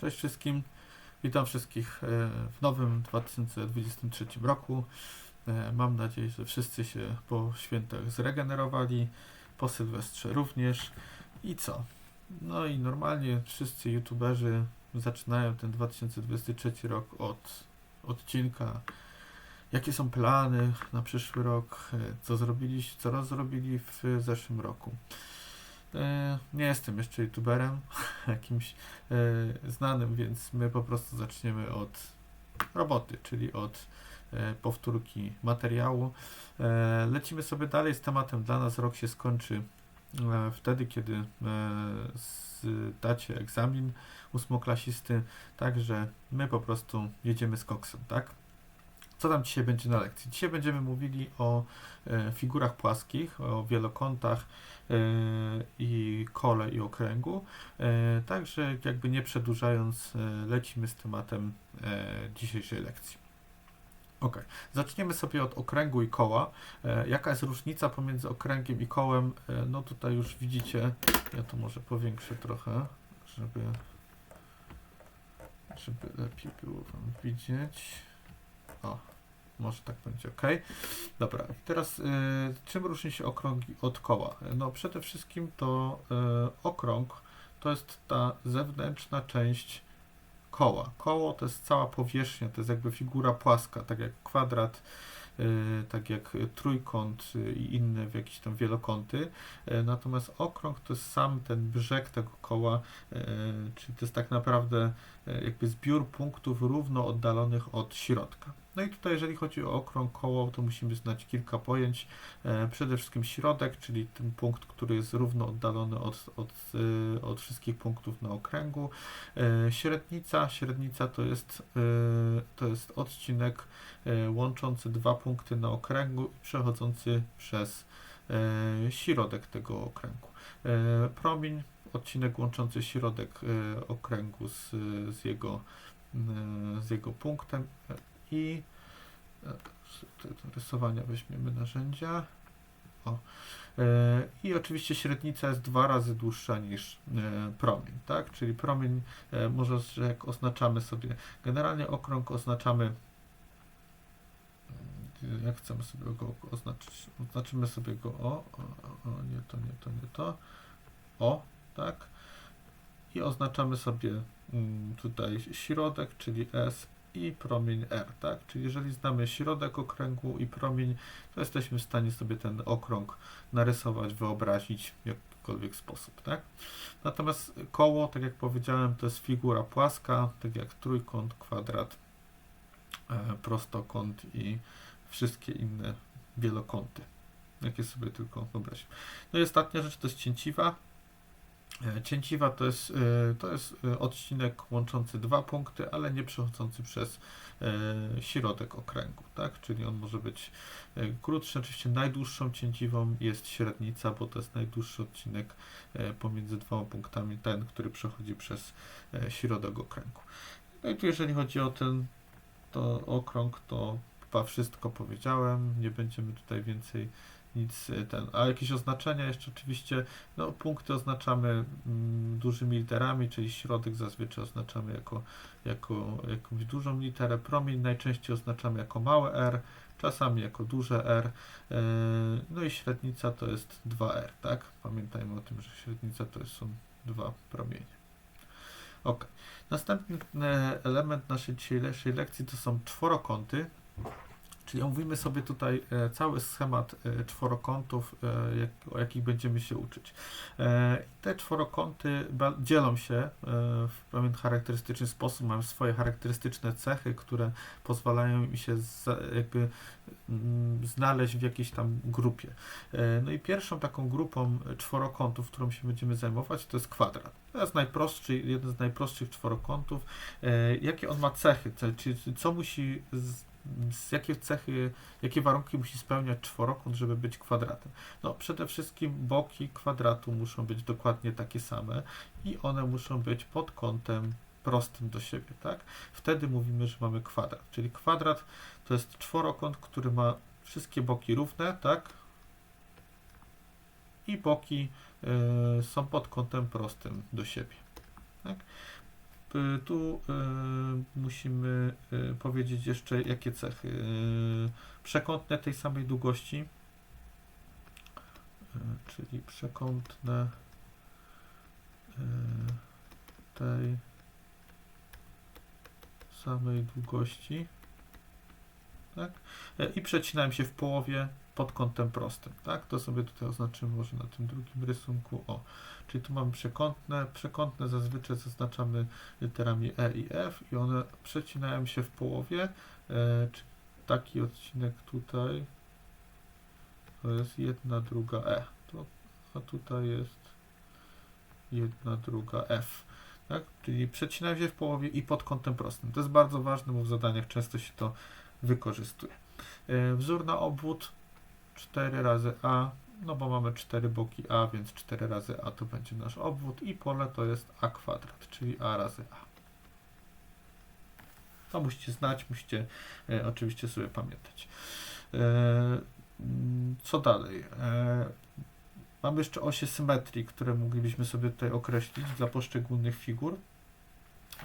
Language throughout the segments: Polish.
Cześć wszystkim. Witam wszystkich e, w nowym 2023 roku. E, Mam nadzieję, że wszyscy się po świętach zregenerowali, po Sylwestrze również. I co? No i normalnie wszyscy youtuberzy zaczynają ten 2023 rok od odcinka. Jakie są plany na przyszły rok? E, Co zrobiliście, co raz zrobili w zeszłym roku? E, Nie jestem jeszcze youtuberem jakimś e, znanym, więc my po prostu zaczniemy od roboty, czyli od e, powtórki materiału. Lecimy sobie dalej z tematem. Dla nas rok się skończy wtedy, kiedy e, zdacie egzamin ósmoklasisty, także my po prostu jedziemy z koksem, tak? Co tam dzisiaj będzie na lekcji? Dzisiaj będziemy mówili o e, figurach płaskich, o wielokątach e, i kole i okręgu. E, Także jakby nie przedłużając, lecimy z tematem dzisiejszej lekcji. Ok, zaczniemy sobie od okręgu i koła. Jaka jest różnica pomiędzy okręgiem i kołem? No tutaj już widzicie, ja to może powiększę trochę, żeby, żeby lepiej było Wam widzieć. O, może tak będzie ok. Dobra, teraz y, czym różni się okrąg od koła? No przede wszystkim to y, okrąg to jest ta zewnętrzna część koła. Koło to jest cała powierzchnia, to jest jakby figura płaska, tak jak kwadrat, y, tak jak trójkąt y, i inne w jakieś tam wielokąty. Y, Natomiast okrąg to jest sam ten brzeg tego koła, czyli to jest tak naprawdę jakby zbiór punktów równo oddalonych od środka. No i tutaj, jeżeli chodzi o okrąg, koło, to musimy znać kilka pojęć. E, Przede wszystkim środek, czyli ten punkt, który jest równo oddalony od, od, e, od wszystkich punktów na okręgu. E, Średnica, średnica to jest, to jest odcinek łączący dwa punkty na okręgu przechodzący przez środek tego okręgu. Promień, odcinek łączący środek okręgu z, z, jego, z jego punktem i e, rysowania weźmiemy narzędzia. O. E, I oczywiście średnica jest dwa razy dłuższa niż e, promień, tak? Czyli promień może, że jak oznaczamy sobie, generalnie okrąg oznaczamy mm, jak chcemy sobie go oznaczyć? Oznaczymy sobie go o, o, o, o nie to, nie to, nie to, o, tak? I oznaczamy sobie mm, tutaj środek, czyli S i promień R, tak? Czyli jeżeli znamy środek okręgu i promień, to jesteśmy w stanie sobie ten okrąg narysować, wyobrazić w jakikolwiek sposób, tak? Natomiast koło, tak jak powiedziałem, to jest figura płaska, tak jak trójkąt, kwadrat, e, prostokąt i wszystkie inne wielokąty, jakie sobie tylko wyobrazimy. No i ostatnia rzecz to jest cięciwa. E, Cięciwa to jest, e, to jest e, odcinek łączący dwa punkty, ale nie przechodzący przez środek okręgu, tak? Czyli on może być krótszy. Oczywiście najdłuższą cięciwą jest średnica, bo to jest najdłuższy odcinek pomiędzy dwoma punktami, ten, który przechodzi przez środek okręgu. No i tu jeżeli chodzi o ten to okrąg, to chyba wszystko powiedziałem. Nie będziemy tutaj więcej nic e, ten. A jakieś oznaczenia jeszcze oczywiście, no punkty oznaczamy mm, dużymi literami, czyli środek zazwyczaj oznaczamy jako, jako jakąś dużą literę, promień najczęściej oznaczamy jako małe r, czasami jako duże r, e, no i średnica to jest 2r, tak? Pamiętajmy o tym, że średnica to są dwa promienie. Ok. Następny e, element naszej dzisiejszej lekcji to są czworokąty. Czyli omówimy sobie tutaj e, cały schemat e, czworokątów, e, o jakich będziemy się uczyć. Te czworokąty dzielą się w pewien charakterystyczny sposób, mają swoje charakterystyczne cechy, które pozwalają im się jakby mm, znaleźć w jakiejś tam grupie. No i pierwszą taką grupą czworokątów, którą się będziemy zajmować, to jest kwadrat. To jest najprostszy, jeden z najprostszych czworokątów. Jakie on ma cechy? Czyli co musi jakie cechy, jakie warunki musi spełniać czworokąt, żeby być kwadratem? No, przede wszystkim boki kwadratu muszą być dokładnie takie same i one muszą być pod kątem prostym do siebie, tak? Wtedy mówimy, że mamy kwadrat. Czyli kwadrat to jest czworokąt, który ma wszystkie boki równe, tak? I boki y, są pod kątem prostym do siebie. Tak? Y, tu y, musimy y, powiedzieć jeszcze jakie cechy. Przekątne tej samej długości, czyli przekątne tej samej długości. Tak? I przecinałem się w połowie pod kątem prostym. Tak? To sobie tutaj oznaczymy może na tym drugim rysunku. O, czyli tu mamy przekątne. Przekątne zazwyczaj zaznaczamy literami E i F i one przecinają się w połowie. E, taki odcinek tutaj to jest jedna druga E. To, a tutaj jest jedna druga F. Tak? Czyli przecinają się w połowie i pod kątem prostym. To jest bardzo ważne, bo w zadaniach często się to wykorzystuje. E, Wzór na obwód 4 razy A, no bo mamy 4 boki A, więc 4 razy A to będzie nasz obwód i pole to jest A kwadrat, czyli A razy A. To musicie znać, musicie e, oczywiście sobie pamiętać. E, co dalej? E, mamy jeszcze osie symetrii, które moglibyśmy sobie tutaj określić dla poszczególnych figur.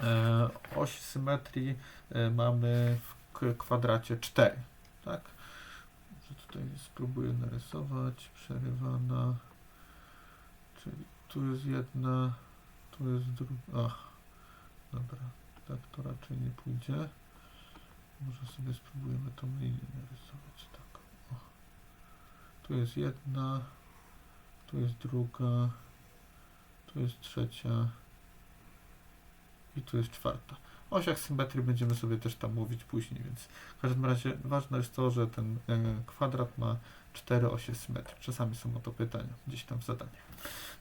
E, oś symetrii e, mamy w kwadracie 4, tak? Może tutaj spróbuję narysować, przerywana, czyli tu jest jedna, tu jest druga, ach, dobra, tak to raczej nie pójdzie. Może sobie spróbujemy tą linię narysować, tak, o. Tu jest jedna, tu jest druga, tu jest trzecia. I tu jest czwarta. Osiach symetrii będziemy sobie też tam mówić później, więc w każdym razie ważne jest to, że ten e, kwadrat ma cztery osie symetrii. Czasami są o to pytania gdzieś tam w zadaniach.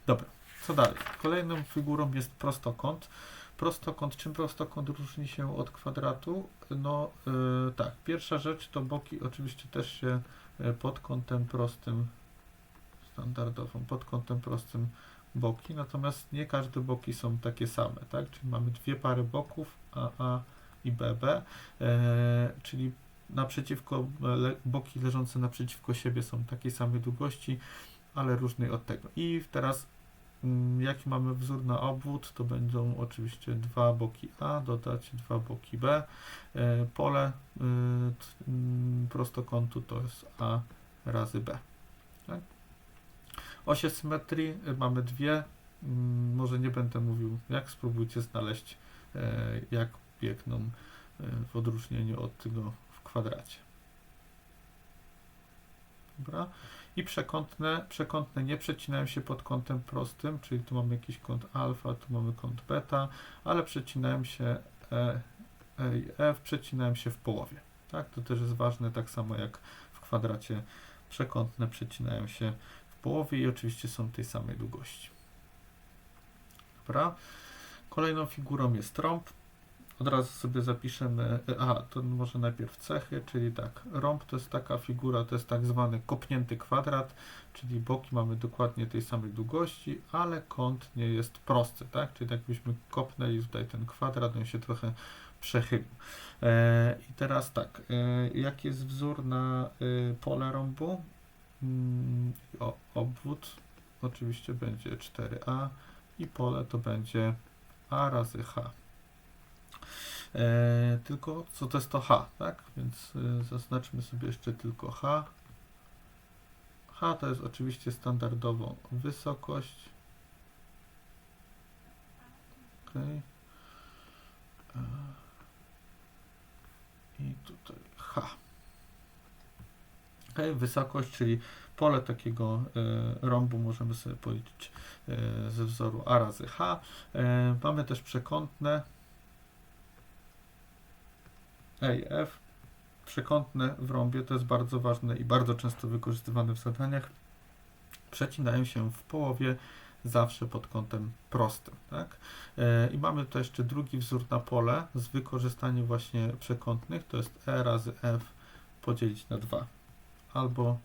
Dobra, co dalej? Kolejną figurą jest prostokąt. Prostokąt, czym prostokąt różni się od kwadratu? No e, tak, pierwsza rzecz to boki oczywiście też się e, pod kątem prostym standardową, pod kątem prostym boki, natomiast nie każde boki są takie same, tak? Czyli mamy dwie pary boków AA i BB, e, czyli naprzeciwko le, boki leżące naprzeciwko siebie są takiej samej długości, ale różnej od tego. I teraz mm, jaki mamy wzór na obwód, to będą oczywiście dwa boki A, dodać dwa boki B. E, pole y, mm, prostokątu to jest A razy B. Osie symetrii y, mamy dwie. Mm, Może nie będę mówił jak, spróbujcie znaleźć e, jak biegną e, w odróżnieniu od tego w kwadracie. Dobra. I przekątne, przekątne nie przecinają się pod kątem prostym, czyli tu mamy jakiś kąt alfa, tu mamy kąt beta, ale przecinają się E, e i F, przecinają się w połowie. Tak? To też jest ważne, tak samo jak w kwadracie przekątne przecinają się połowie i oczywiście są tej samej długości. Dobra. Kolejną figurą jest trąb. Od razu sobie zapiszemy, e, aha, to może najpierw cechy, czyli tak, rąb to jest taka figura, to jest tak zwany kopnięty kwadrat, czyli boki mamy dokładnie tej samej długości, ale kąt nie jest prosty, tak, czyli jakbyśmy kopnęli tutaj ten kwadrat, on się trochę przechylił. E, I teraz tak, e, jaki jest wzór na e, pole rąbu? Mm, o, obwód oczywiście będzie 4a i pole to będzie a razy h. E, tylko co to jest to H, tak? Więc e, zaznaczmy sobie jeszcze tylko H. H to jest oczywiście standardowo wysokość. Ok. E, I tutaj H. Ok, wysokość, czyli pole takiego e, rąbu możemy sobie policzyć e, ze wzoru A razy H. E, mamy też przekątne E i F. Przekątne w rąbie to jest bardzo ważne i bardzo często wykorzystywane w zadaniach. Przecinają się w połowie zawsze pod kątem prostym. Tak? I mamy tu jeszcze drugi wzór na pole z wykorzystaniem właśnie przekątnych. To jest E razy F podzielić na 2. Albo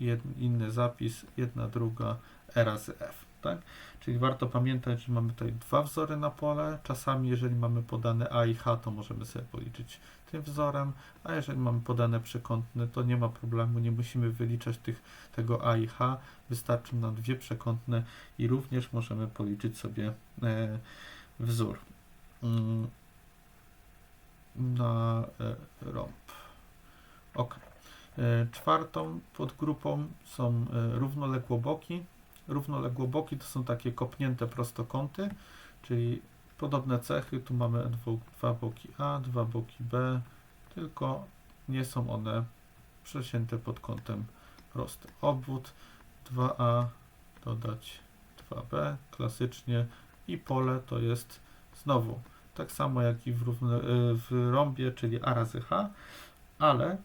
jed, inny zapis, jedna druga E razy F. Tak? Czyli warto pamiętać, że mamy tutaj dwa wzory na pole. Czasami, jeżeli mamy podane A i H, to możemy sobie policzyć tym wzorem, a jeżeli mamy podane przekątne, to nie ma problemu, nie musimy wyliczać tych, tego A i H. Wystarczy nam dwie przekątne i również możemy policzyć sobie e, wzór. mm, na e, rąb. Ok. E, Czwartą podgrupą są e, równoległoboki. Równoległoboki to są takie kopnięte prostokąty, czyli podobne cechy. Tu mamy dwa, boki A, dwa boki B, tylko nie są one przesięte pod kątem prostym. Obwód 2A dodać 2B klasycznie i pole to jest znowu tak samo jak i w, równo, y, w rąbie, czyli A razy H, ale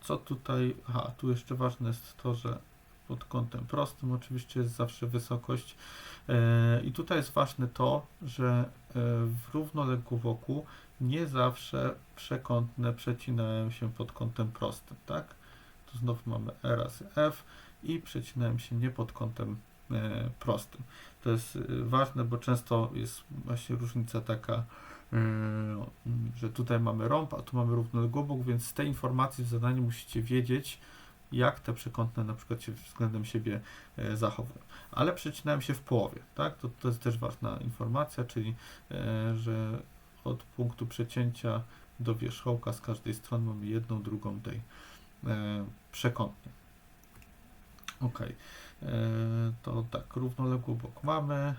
co tutaj, aha, tu jeszcze ważne jest to, że pod kątem prostym oczywiście jest zawsze wysokość y, i tutaj jest ważne to, że w równoległowłoku nie zawsze przekątne przecinają się pod kątem prostym, tak? Tu znowu mamy E razy F i przecinają się nie pod kątem e, prostym. To jest e, ważne, bo często jest właśnie różnica taka, e, że tutaj mamy rąb, a tu mamy równoległobok, więc z tej informacji w zadaniu musicie wiedzieć, jak te przekątne na przykład się względem siebie e, zachowują. Ale przecinają się w połowie, tak? To, to jest też ważna informacja, czyli e, że od punktu przecięcia do wierzchołka z każdej strony mamy jedną, drugą tej e, przekątnej. Ok. To tak, równoległy bok mamy.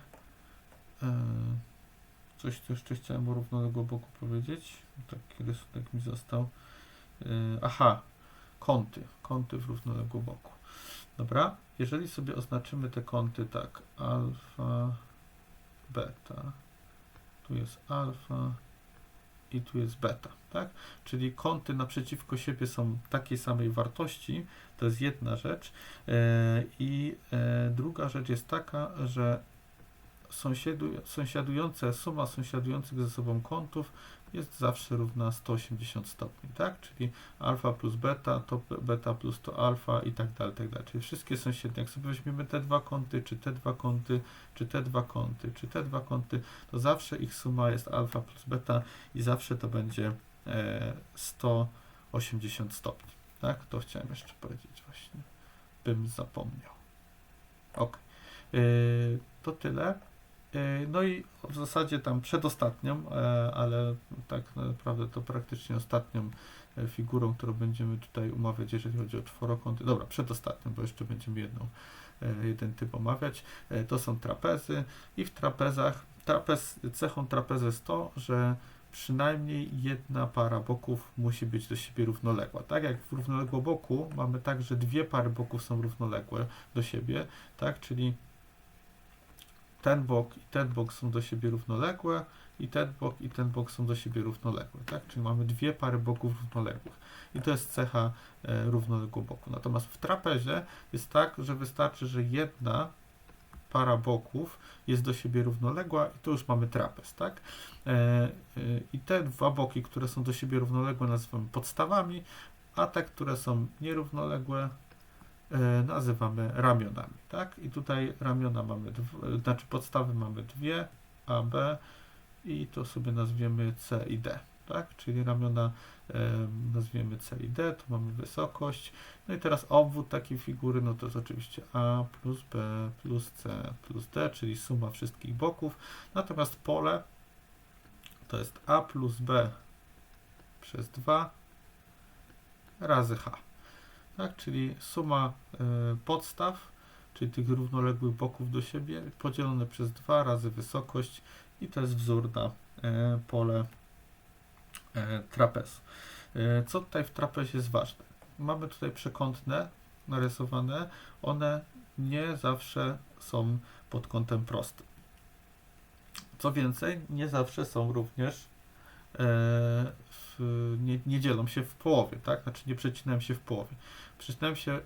Coś tu jeszcze chciałem o równoległym boku powiedzieć. Taki rysunek mi został. E, aha, kąty. Kąty w równoległym boku. Dobra, jeżeli sobie oznaczymy te kąty tak, alfa, beta, tu jest alfa i tu jest beta, tak? Czyli kąty naprzeciwko siebie są takiej samej wartości, to jest jedna rzecz. E, I e, druga rzecz jest taka, że sąsiadu, sąsiadujące, suma sąsiadujących ze sobą kątów jest zawsze równa 180 stopni, tak? Czyli alfa plus beta, to beta plus to alfa i tak dalej, tak dalej. Czyli wszystkie sąsiednie, jak sobie weźmiemy te dwa kąty, czy te dwa kąty, czy te dwa kąty, czy te dwa kąty, to zawsze ich suma jest alfa plus beta i zawsze to będzie e, 180 stopni, tak? To chciałem jeszcze powiedzieć właśnie, bym zapomniał. Ok. Yy, to tyle. Yy, No i w zasadzie tam przedostatnią, e, ale tak naprawdę to praktycznie ostatnią e, figurą, którą będziemy tutaj omawiać, jeżeli chodzi o czworokąty. Dobra, przedostatnią, bo jeszcze będziemy jedną, e, jeden typ omawiać. E, To są trapezy i w trapezach, trapez, cechą trapezu jest to, że przynajmniej jedna para boków musi być do siebie równoległa. Tak jak w równoległoboku mamy tak, że dwie pary boków są równoległe do siebie, tak, czyli ten bok i ten bok są do siebie równoległe i ten bok i ten bok są do siebie równoległe, tak? Czyli mamy dwie pary boków równoległych i to jest cecha e, równoległego boku. Natomiast w trapezie jest tak, że wystarczy, że jedna para boków jest do siebie równoległa i to już mamy trapez, tak? E, e, I te dwa boki, które są do siebie równoległe nazywamy podstawami, a te, które są nierównoległe nazywamy ramionami, tak? I tutaj ramiona mamy, dw- znaczy podstawy mamy dwie, A, B i to sobie nazwiemy C i D, tak? Czyli ramiona e, nazwiemy C i D, tu mamy wysokość. No i teraz obwód takiej figury, no to jest oczywiście A plus B plus C plus D, czyli suma wszystkich boków. Natomiast pole to jest A plus B przez 2 razy H. Tak, czyli suma y, podstaw, czyli tych równoległych boków do siebie, podzielone przez 2 razy wysokość i to jest wzór na e, pole e, trapezu. E, Co tutaj w trapezie jest ważne? Mamy tutaj przekątne narysowane, one nie zawsze są pod kątem prostym. Co więcej, nie zawsze są również e, w, nie, nie dzielą się w połowie, tak? Znaczy nie przecinają się w połowie. Przecinają się e,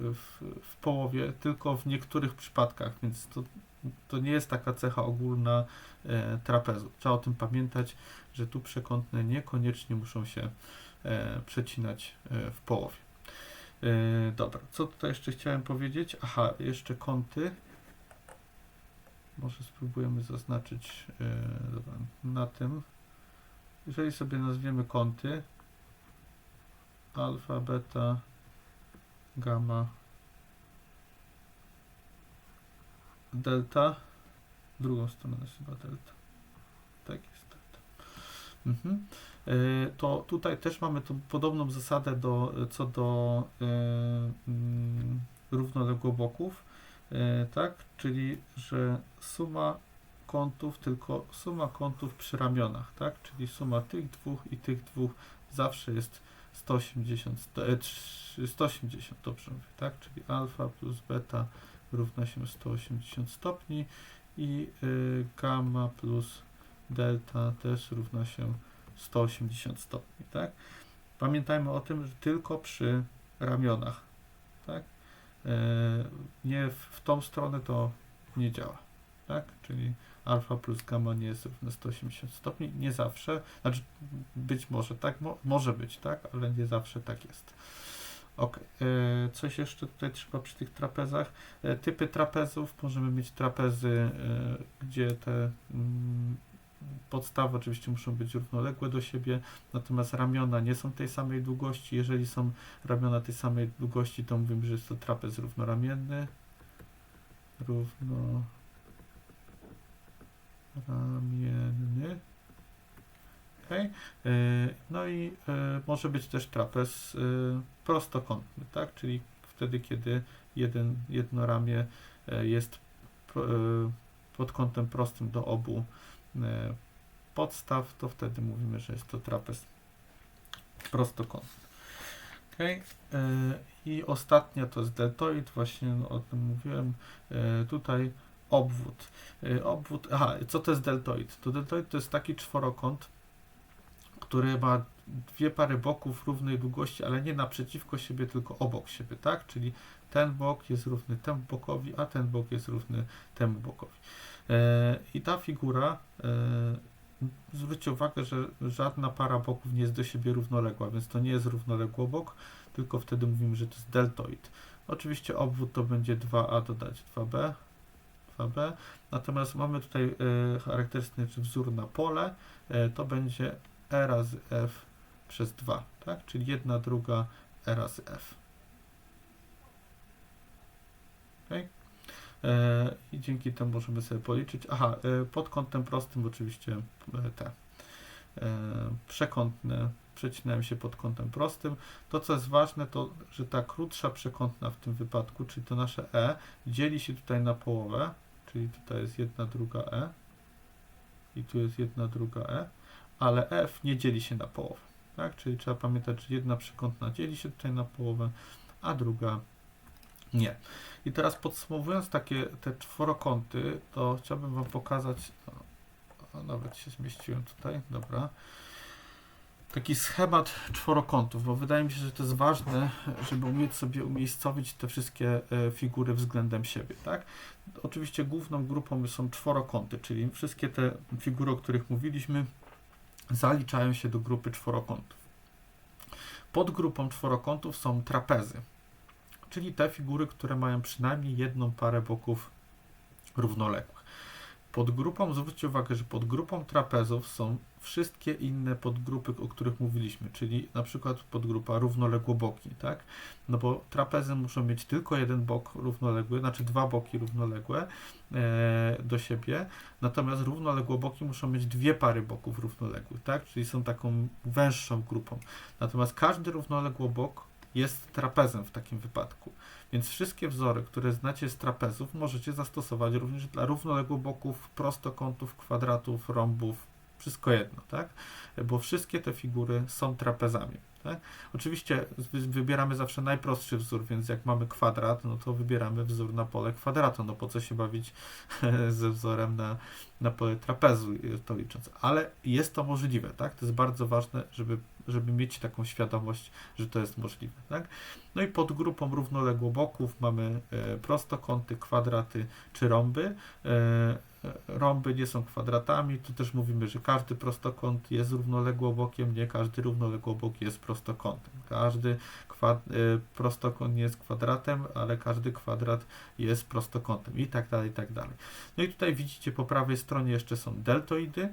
w, w połowie tylko w niektórych przypadkach, więc to, to nie jest taka cecha ogólna e, trapezu. Trzeba o tym pamiętać, że tu przekątne niekoniecznie muszą się e, przecinać e, w połowie. E, dobra, co tutaj jeszcze chciałem powiedzieć? Aha, jeszcze kąty. Może spróbujemy zaznaczyć dobra, na tym. Jeżeli sobie nazwiemy kąty alfa, beta, gamma, delta, drugą stronę jest chyba delta. Tak jest delta. Mhm. E, To tutaj też mamy tą podobną zasadę do, co do e, mm, równoległoboków, tak? Czyli, że suma kątów, tylko suma kątów przy ramionach, tak? Czyli suma tych dwóch i tych dwóch zawsze jest 180, sto- e, trzy- 180 dobrze mówię, tak? Czyli alfa plus beta równa się 180 stopni i y, gamma plus delta też równa się 180 stopni, tak? Pamiętajmy o tym, że tylko przy ramionach, tak? E, nie w, tą stronę to nie działa, tak? Czyli alfa plus gamma nie jest równe 180 stopni, nie zawsze, znaczy być może tak, mo, może być, tak? Ale nie zawsze tak jest. Ok, e, coś jeszcze tutaj trzeba przy tych trapezach. E, typy trapezów, możemy mieć trapezy, gdzie te mm, podstawy oczywiście muszą być równoległe do siebie, natomiast ramiona nie są tej samej długości. Jeżeli są ramiona tej samej długości, to mówimy, że jest to trapez równoramienny. Równo ramienny. Okay. No i e, może być też trapez e, prostokątny, tak? Czyli wtedy, kiedy jeden, jedno ramię e, jest e, pod kątem prostym do obu e, podstaw, to wtedy mówimy, że jest to trapez prostokątny. Okay. I ostatnia to jest deltoid, właśnie o tym mówiłem. E, Tutaj obwód. E, Obwód, aha, co to jest deltoid? To deltoid to jest taki czworokąt, który ma dwie pary boków równej długości, ale nie naprzeciwko siebie, tylko obok siebie, tak? Czyli ten bok jest równy temu bokowi, a ten bok jest równy temu bokowi. E, I ta figura, e, zwróćcie uwagę, że żadna para boków nie jest do siebie równoległa, więc to nie jest równoległobok, tylko wtedy mówimy, że to jest deltoid. Oczywiście obwód to będzie 2a dodać 2b, 2b, natomiast mamy tutaj e, charakterystyczny wzór na pole, to będzie e razy f przez 2, tak? Czyli 1 druga e razy f. Okay? E, I dzięki temu możemy sobie policzyć. Aha, e, pod kątem prostym oczywiście e, te przekątne przecinają się pod kątem prostym. To, co jest ważne, to, że ta krótsza przekątna w tym wypadku, czyli to nasze e, dzieli się tutaj na połowę, czyli tutaj jest 1 druga e i tu jest 1 druga e, ale f nie dzieli się na połowę. Tak? Czyli trzeba pamiętać, że jedna przekątna dzieli się tutaj na połowę, a druga nie. I teraz podsumowując takie te czworokąty, to chciałbym Wam pokazać, o, o, nawet się zmieściłem tutaj, dobra, taki schemat czworokątów, bo wydaje mi się, że to jest ważne, żeby umieć sobie umiejscowić te wszystkie e, figury względem siebie, tak? Oczywiście główną grupą są czworokąty, czyli wszystkie te figury, o których mówiliśmy, zaliczają się do grupy czworokątów. Pod grupą czworokątów są trapezy, czyli te figury, które mają przynajmniej jedną parę boków równoległych. Pod grupą, zwróćcie uwagę, że pod grupą trapezów są wszystkie inne podgrupy, o których mówiliśmy, czyli na przykład podgrupa równoległoboki, tak? No bo trapezy muszą mieć tylko jeden bok równoległy, znaczy dwa boki równoległe e, do siebie, natomiast równoległoboki muszą mieć dwie pary boków równoległych, tak? Czyli są taką węższą grupą. Natomiast każdy równoległobok jest trapezem w takim wypadku. Więc wszystkie wzory, które znacie z trapezów, możecie zastosować również dla równoległoboków, prostokątów, kwadratów, rąbów, wszystko jedno, tak? Bo wszystkie te figury są trapezami. Tak? Oczywiście wy- wybieramy zawsze najprostszy wzór, więc jak mamy kwadrat, no to wybieramy wzór na pole kwadratu. No po co się bawić ze wzorem na, na pole trapezu, to licząc. Ale jest to możliwe, tak? To jest bardzo ważne, żeby, żeby mieć taką świadomość, że to jest możliwe, tak? No i pod grupą równoległoboków mamy e, prostokąty, kwadraty czy rąby. Rąby nie są kwadratami, tu też mówimy, że każdy prostokąt jest równoległobokiem, nie każdy równoległobok jest prostokątem. Każdy kwad, y, prostokąt nie jest kwadratem, ale każdy kwadrat jest prostokątem i tak dalej, i tak dalej. No i tutaj widzicie po prawej stronie jeszcze są deltoidy,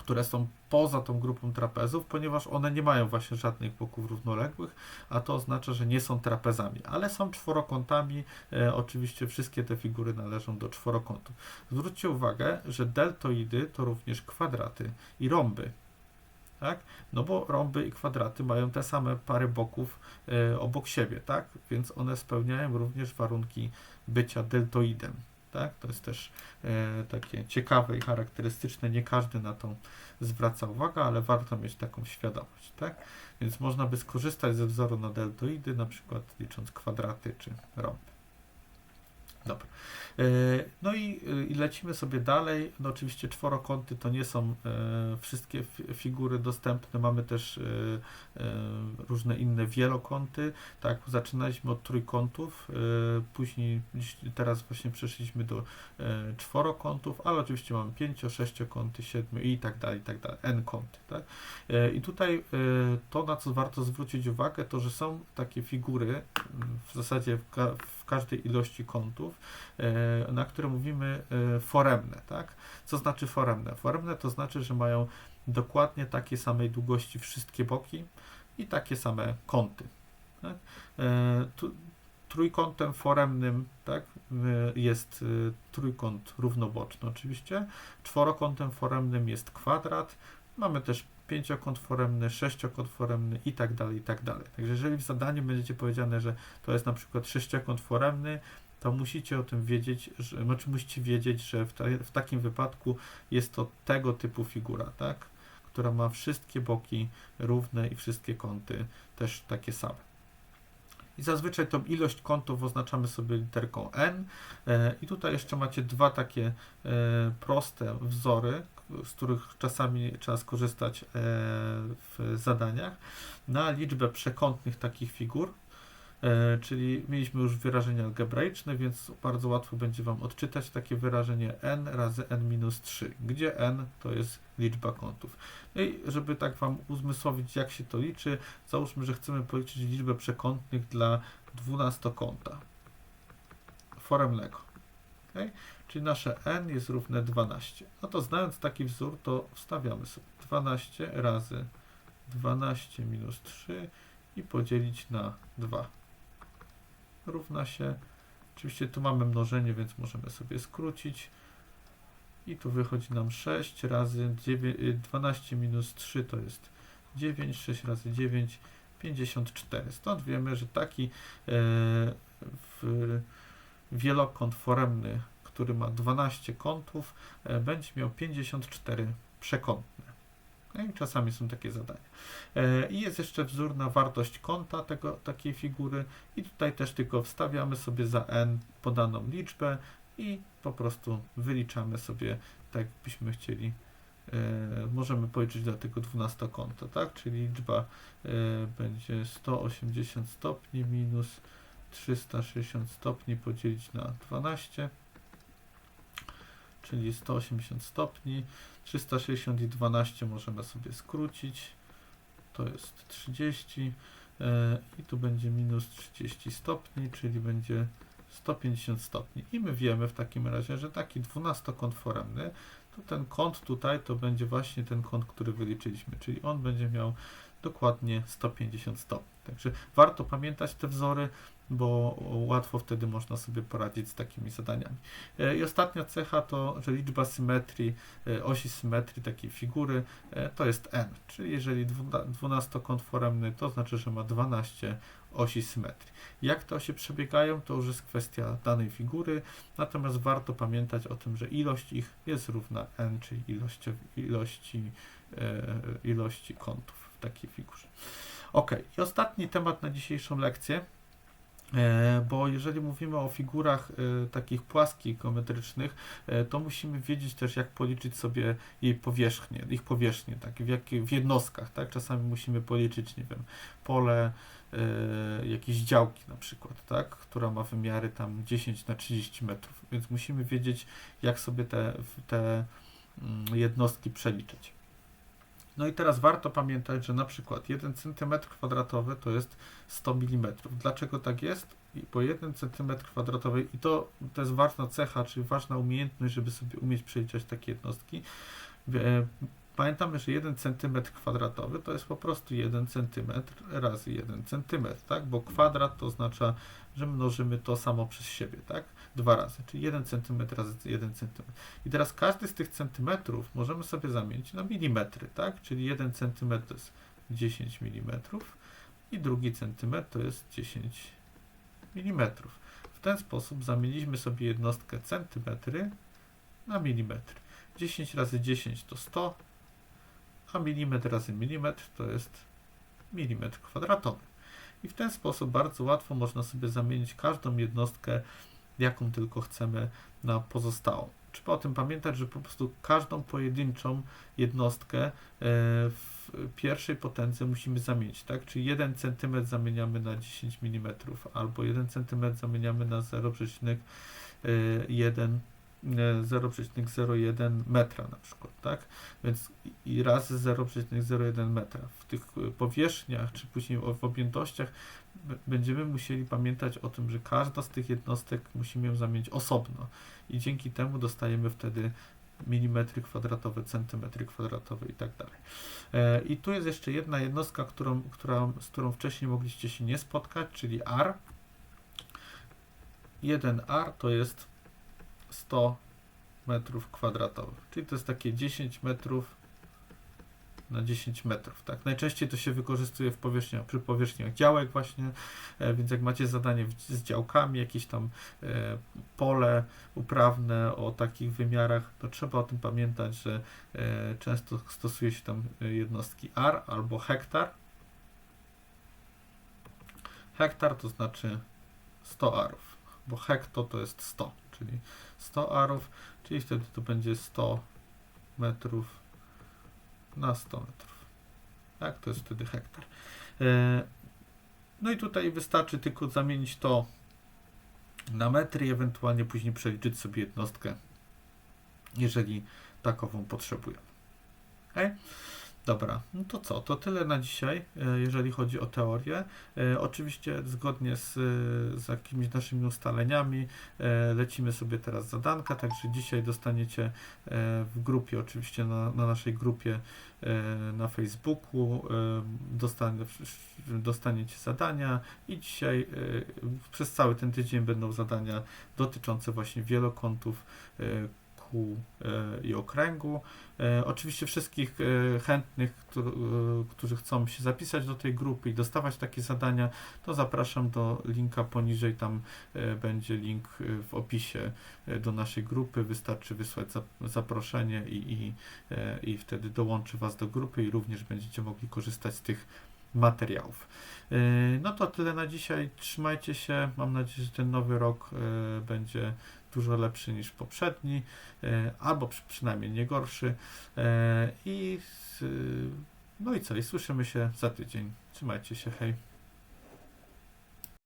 które są poza tą grupą trapezów, ponieważ one nie mają właśnie żadnych boków równoległych, a to oznacza, że nie są trapezami, ale są czworokątami. E, oczywiście wszystkie te figury należą do czworokątów. Zwróćcie uwagę, że deltoidy to również kwadraty i rąby. Tak? No bo rąby i kwadraty mają te same pary boków e, obok siebie, tak? Więc one spełniają również warunki bycia deltoidem. Tak? To jest też e, takie ciekawe i charakterystyczne. Nie każdy na to zwraca uwagę, ale warto mieć taką świadomość. Tak? Więc można by skorzystać ze wzoru na deltoidy, na przykład licząc kwadraty czy rąby. Dobra. E, No i, i lecimy sobie dalej. No oczywiście czworokąty to nie są e, wszystkie fi- figury dostępne. Mamy też e, różne inne wielokąty. Tak, zaczynaliśmy od trójkątów, później teraz właśnie przeszliśmy do czworokątów, ale oczywiście mamy pięcio, sześciokąty, siedmiu i tak dalej, i tak dalej, n kąty. Tak? I tutaj to, na co warto zwrócić uwagę, to, że są takie figury w zasadzie w każdej ilości kątów, e, na które mówimy e, foremne. Tak? Co znaczy foremne? Foremne to znaczy, że mają dokładnie takiej samej długości wszystkie boki i takie same kąty. Tak? E, trójkątem foremnym tak, jest trójkąt równoboczny oczywiście, czworokątem foremnym jest kwadrat, mamy też pięciokąt foremny, sześciokąt foremny i tak dalej, i tak dalej. Także jeżeli w zadaniu będziecie powiedziane, że to jest na przykład sześciokąt foremny, to musicie o tym wiedzieć, że, znaczy musicie wiedzieć, że w, w takim wypadku jest to tego typu figura, tak? która ma wszystkie boki równe i wszystkie kąty też takie same. I zazwyczaj tą ilość kątów oznaczamy sobie literką n. E, I tutaj jeszcze macie dwa takie e, proste wzory, z których czasami trzeba skorzystać e, w zadaniach, na liczbę przekątnych takich figur. E, czyli mieliśmy już wyrażenie algebraiczne, więc bardzo łatwo będzie Wam odczytać takie wyrażenie n razy n minus 3, gdzie n to jest liczba kątów. I żeby tak Wam uzmysłowić, jak się to liczy, załóżmy, że chcemy policzyć liczbę przekątnych dla dwunastokąta foremnego. Okay? Czyli nasze n jest równe 12. No to znając taki wzór, to wstawiamy sobie 12 razy 12 minus 3 i podzielić na 2 równa się, oczywiście tu mamy mnożenie, więc możemy sobie skrócić i tu wychodzi nam 6 razy 9, y, 12 minus 3 to jest 9, 6 razy 9, 54. Stąd wiemy, że taki e, w, wielokąt foremny, który ma 12 kątów, e, będzie miał 54 przekątne. No i czasami są takie zadania. E, I jest jeszcze wzór na wartość kąta tego, takiej figury i tutaj też tylko wstawiamy sobie za n podaną liczbę i po prostu wyliczamy sobie tak byśmy chcieli. E, możemy policzyć dla tego 12 kąta, tak? Czyli liczba będzie 180 stopni minus 360 stopni podzielić na 12, czyli 180 stopni. 360 i 12 możemy sobie skrócić. To jest 30 e, i tu będzie minus 30 stopni, czyli będzie 150 stopni. I my wiemy w takim razie, że taki 12-kąt foremny, to ten kąt tutaj to będzie właśnie ten kąt, który wyliczyliśmy, czyli on będzie miał dokładnie 150 stopni. Także warto pamiętać te wzory, bo łatwo wtedy można sobie poradzić z takimi zadaniami. E, I ostatnia cecha to, że liczba symetrii, e, osi symetrii takiej figury e, to jest n, czyli jeżeli 12-kąt foremny, to znaczy, że ma 12 osi symetrii. Jak te osie przebiegają, to już jest kwestia danej figury, natomiast warto pamiętać o tym, że ilość ich jest równa n, czyli ilości, ilości, ilości kątów w takiej figurze. Ok, i ostatni temat na dzisiejszą lekcję. E, Bo jeżeli mówimy o figurach e, takich płaskich, geometrycznych, e, to musimy wiedzieć też, jak policzyć sobie jej powierzchnię, ich powierzchnię, tak, w, jakie, w jednostkach, tak, czasami musimy policzyć, nie wiem, pole, jakieś działki na przykład, tak, która ma wymiary tam 10 na 30 metrów, więc musimy wiedzieć, jak sobie te, te mm, jednostki przeliczyć. No i teraz warto pamiętać, że na przykład 1 cm kwadratowy to jest 100 mm. Dlaczego tak jest? Bo 1 cm kwadratowy, i to, to jest ważna cecha, czyli ważna umiejętność, żeby sobie umieć przeliczać takie jednostki. Pamiętamy, że 1 cm kwadratowy to jest po prostu 1 cm razy 1 cm, tak? Bo kwadrat to oznacza, że mnożymy to samo przez siebie, tak? Dwa razy, czyli 1 cm razy 1 cm. I teraz każdy z tych centymetrów możemy sobie zamienić na milimetry, tak? Czyli 1 cm to jest 10 mm i drugi centymetr to jest 10 mm. W ten sposób zamieniliśmy sobie jednostkę centymetry na milimetry. 10 razy 10 to 100, a milimetr razy milimetr to jest milimetr kwadratowy. I w ten sposób bardzo łatwo można sobie zamienić każdą jednostkę, jaką tylko chcemy, na pozostałą. Trzeba o tym pamiętać, że po prostu każdą pojedynczą jednostkę e, w pierwszej potędze musimy zamienić, tak? Czyli 1 cm zamieniamy na 10 mm, albo 1 cm zamieniamy na 0,1 0,01 metra na przykład, tak? Więc i razy 0,01 metra. W tych y, powierzchniach, czy później w objętościach będziemy musieli pamiętać o tym, że każda z tych jednostek musimy ją zamienić osobno i dzięki temu dostajemy wtedy milimetry kwadratowe, centymetry kwadratowe i tak dalej. E, I tu jest jeszcze jedna jednostka, którą, która, z którą wcześniej mogliście się nie spotkać, czyli R. 1R to jest 100 metrów kwadratowych, czyli to jest takie 10 metrów na 10 metrów, tak? Najczęściej to się wykorzystuje w powierzchniach, przy powierzchniach działek właśnie, e, więc jak macie zadanie z działkami, jakieś tam e, pole uprawne o takich wymiarach, to trzeba o tym pamiętać, że e, często stosuje się tam jednostki ar albo hektar. Hektar to znaczy 100 arów, bo hekto to jest 100, czyli 100 arów, czyli wtedy to będzie 100 metrów na 100 metrów. Tak, to jest wtedy hektar. E, No i tutaj wystarczy tylko zamienić to na metry i ewentualnie później przeliczyć sobie jednostkę, jeżeli takową potrzebujemy. Okay? Dobra, no to co? To tyle na dzisiaj, e, jeżeli chodzi o teorię. E, Oczywiście zgodnie z, z jakimiś naszymi ustaleniami e, lecimy sobie teraz zadanka, także dzisiaj dostaniecie e, w grupie, oczywiście na, na naszej grupie e, na Facebooku e, dostanie, dostaniecie zadania i dzisiaj e, przez cały ten tydzień będą zadania dotyczące właśnie wielokątów e, e, i okręgu. E, Oczywiście wszystkich e, chętnych, którzy, chcą się zapisać do tej grupy i dostawać takie zadania, to zapraszam do linka poniżej, tam będzie link w opisie do naszej grupy, wystarczy wysłać zap- zaproszenie i, i, i wtedy dołączy Was do grupy i również będziecie mogli korzystać z tych materiałów. No to tyle na dzisiaj, trzymajcie się, mam nadzieję, że ten nowy rok będzie dużo lepszy niż poprzedni, e, albo przy, przynajmniej nie gorszy. E, I no i co? I słyszymy się za tydzień. Trzymajcie się, hej.